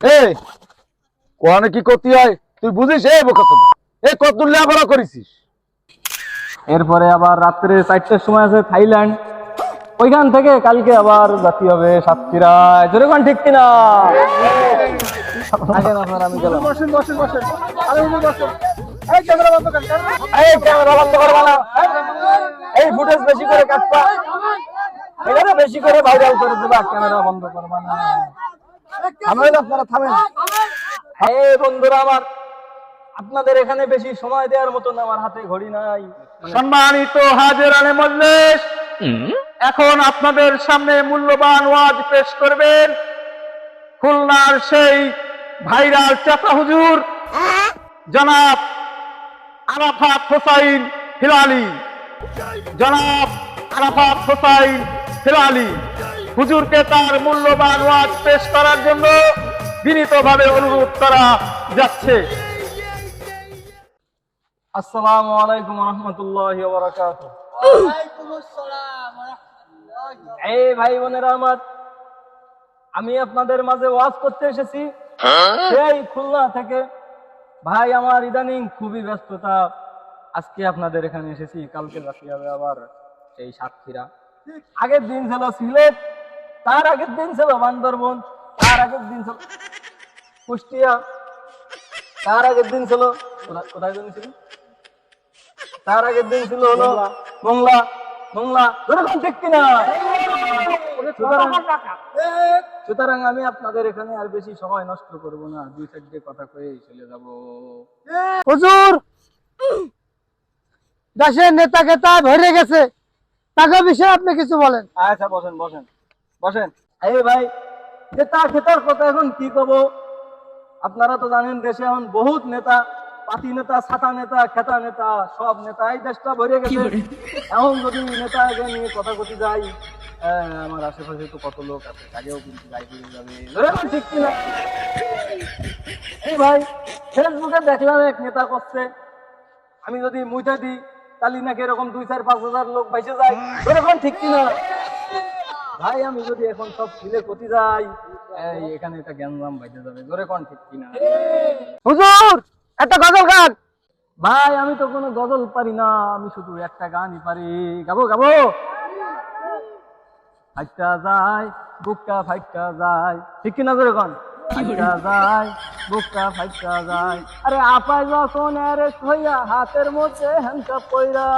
এই কোয়ানে কি করতে হয় তুই বুঝিস এই বোকাচোদা এই কত দূর লেখাপড়া করেছিস এরপরে আবার রাত্রে চারটের সময় আছে থাইল্যান্ড ওইখান থেকে কালকে আবার জাতি হবে সাতক্ষীরায় জোরে কোন ঠিক কিনা আপনারা আমি গেলাম এই ক্যামেরা বন্ধ করবা না এই ফুটেজ বেশি করে কাটবা এটা বেশি করে ভাইরাল করে দিবা ক্যামেরা বন্ধ করবা না আমার, আপনাদের এখানে বেশি সময় দেওয়ার মতন আমার হাতে ঘড়ি নাই। সম্মানিত হাজির আলে মজলিস, এখন আপনাদের সামনে মূল্যবান ওয়াজ পেশ করবেন। খুলনার সেই ভাইরাল চাপা হুজুর, জনাব আরাফাত হোসাইন হিলালি। জনাব আরাফাত হোসাইন হিলালি হুজুরকে তার মূল্যবান ওয়াজ পেশ করার জন্য বিনীতভাবে অনুরোধ করা যাচ্ছে। আসসালামু আলাইকুম রহমতুল্লাহ বারাকাত। এই ভাই বোনেরা আমার আমি আপনাদের মাঝে ওয়াজ করতে এসেছি। সেই খুলনা থেকে ভাই আমার ইদানিং খুবই ব্যস্ততা। আজকে আপনাদের এখানে এসেছি কালকে রাতে হবে আবার সেই সাতক্ষীরা। আগের দিন ছিল সিলেট তার আগের দিন ছিল বান্দরবন তার আগের দিন ছিল কুষ্টিয়া তার আগের দিন ছিল কোথায়- যেন ছিল? তার আগের দিন ছিল হলো মংলা। মংলা ঠিক কিনা? সুতরাং- আমি আপনাদের এখানে আর বেশি সময় নষ্ট করব না দুই চারটে কথা কয়ে চলে যাব। হুজুর! দেশের নেতা খেতা ভরে গেছে। টাকা বিষয়ে আপনি কিছু বলেন। আচ্ছা বসেন বসেন বসেন। এই ভাই নেতা খেতার কথা এখন কি কব? আপনারা তো জানেন দেশে এখন বহুত নেতা পাতি নেতা ছাতা নেতা খেতা নেতা সব নেতা এই দেশটা ভরে গেছে। এখন যদি নেতা আগে নিয়ে কথা কথি যাই আমার আশেপাশে তো কত লোক আছে তাকেও কিন্তু গাই দিয়ে যাবে। ঠিক কিনা? এই ভাই ফেসবুকে দেখলাম এক নেতা করছে। আমি যদি মুইটা দিই তাহলে নাকি এরকম দুই চার, পাঁচ হাজার লোক বাইসে যায় এরকম ঠিক কিনা? ভাই, আমি যদি এখন সব যাই এখানে এটা জ্ঞানরাম বাইতে যাবে কোন ঠিক কিনা? হুজুর, একটা গজল গান। ভাই, আমি তো কোনো গজল পারি না, আমি শুধু একটা গানই পারি। গাবো গাবো। ফাইটা যায়, বুকটা ফাইটা যায়। ঠিক কিনা ধরে কোন? ফাইটা যায় বুকটা ফাইটা যায় আরে আপাই যখন এর হইয়া হাতের মধ্যে হ্যান্ডকা পইরা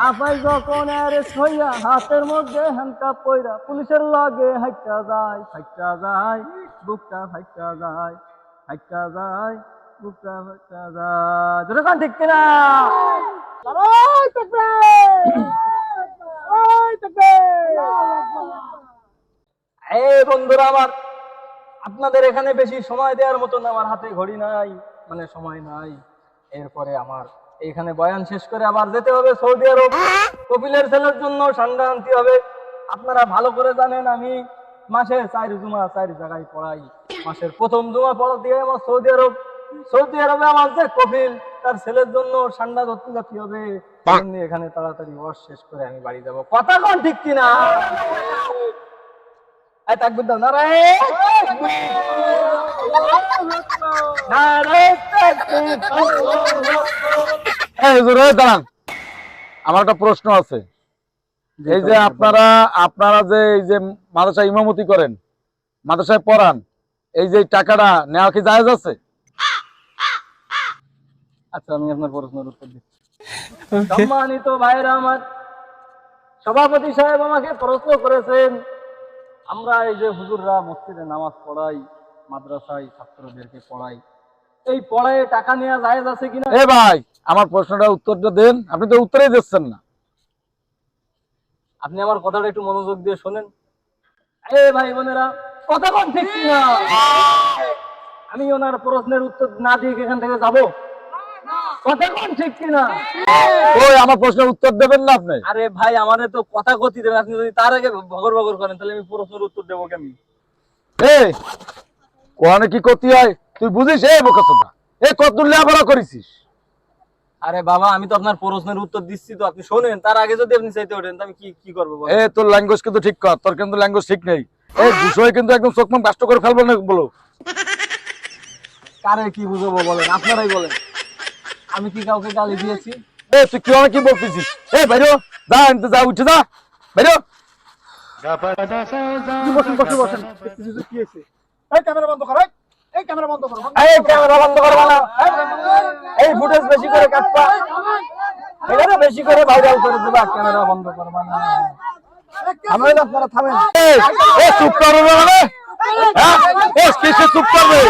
আপাই যখন এর হইয়া হাতের মধ্যে হ্যান্ডকা পইরা পুলিশের লগে হাইটা যায় ফাইটা যায় বুকটা ফাইটা যায় ফাইটা যায় বুকটা ফাইটা যায় কোন ঠিক কিনা ওই! ওই! এই বন্ধুরা আমার আপনাদের এখানে বেশি সময় দেওয়ার মতন আমার হাতে ঘড়ি নাই মানে সময় নাই। এরপরে আমার এইখানে বয়ান শেষ করে আবার যেতে হবে সৌদি আরব। কপিলের ছেলের জন্য ঠান্ডা আনতে হবে। আপনারা ভালো করে জানেন আমি মাসে চার জুমা চার জায়গায় পড়াই। মাসের প্রথম জুমা পড়া দিয়ে আমার সৌদি আরব। সৌদি আরবে আমার যে কপিল তার ছেলের জন্য ঠান্ডা ধরতে যাতে হবে। এখানে তাড়াতাড়ি ওয়াশ শেষ করে আমি বাড়ি যাব। কথা কোন ঠিক কিনা? এই তাকবীর দাও নারায়ে নারায়ে তাকবীর এই হুজুর, এই দাঁড়ান। আমার একটা প্রশ্ন আছে। এই যে আপনারা আপনারা যে এই যে মাদ্রাসা ইমামতি করেন মাদ্রাসায় পড়ান এই যে টাকাটা নেওয়া কি জায়েজ আছে? আচ্ছা আমি আপনার প্রশ্নের উত্তর দিচ্ছি। সম্মানিত ভাইরা আমার সভাপতি সাহেব আমাকে প্রশ্ন করেছেন আমরা এই যে হুজুররা মসজিদে নামাজ পড়াই মাদ্রাসায় ছাত্রদেরকে পড়াই এই পড়ায় টাকা নেওয়া জায়েজ আছে কিনা? এ ভাই আমার প্রশ্নটা উত্তরটা দেন আপনি তো উত্তরেই দিচ্ছেন না। আপনি আমার কথাটা একটু মনোযোগ দিয়ে শোনেন। এ ভাই বোনেরা কথা কোন ঠিক কিনা? আমি ওনার প্রশ্নের উত্তর না দিয়ে এখান থেকে যাব? কথা কোন ঠিক কিনা? ওই আমার প্রশ্নের উত্তর দেবেন না আপনি? আরে ভাই আমারে তো কথা কথি দেবেন। আপনি যদি তার আগে ভগর ভগর করেন তাহলে আমি প্রশ্নের উত্তর দেবো কেমনি এই কোয়ানে কি করতে হয়? তুই বুঝিস? এই বোকাচোদা এই কত দূর করেছিস। আরে বাবা আমি তো আপনার প্রশ্নের উত্তর দিচ্ছি তো। আপনি শোনেন তার আগে যদি আপনি চাইতে ওঠেন আমি কি কি করব এ তোর ল্যাঙ্গুয়েজ কিন্তু ঠিক কর। তোর কিন্তু ল্যাঙ্গুয়েজ ঠিক নেই। এই বিষয় কিন্তু একদম চোখ মুখ বাষ্ট করে ফেলব না বলো। কারে কি বুঝাবো বলেন? আপনারাই বলেন। আমি কি কাউকে গালি দিয়েছি? এ তুই কি কি বলতেছিস এ বাইরো যা আমি যা উঠে যা। বাইরো। বসেন বসেন ক্যামেরা বন্ধ কর ক্যামেরা বন্ধ করো এই ক্যামেরা বন্ধ করবা করে কাটবা করে ভাইরাল ক্যামেরা বন্ধ করবা না থামেন আপনারা চুপ করো ও চুপ করবে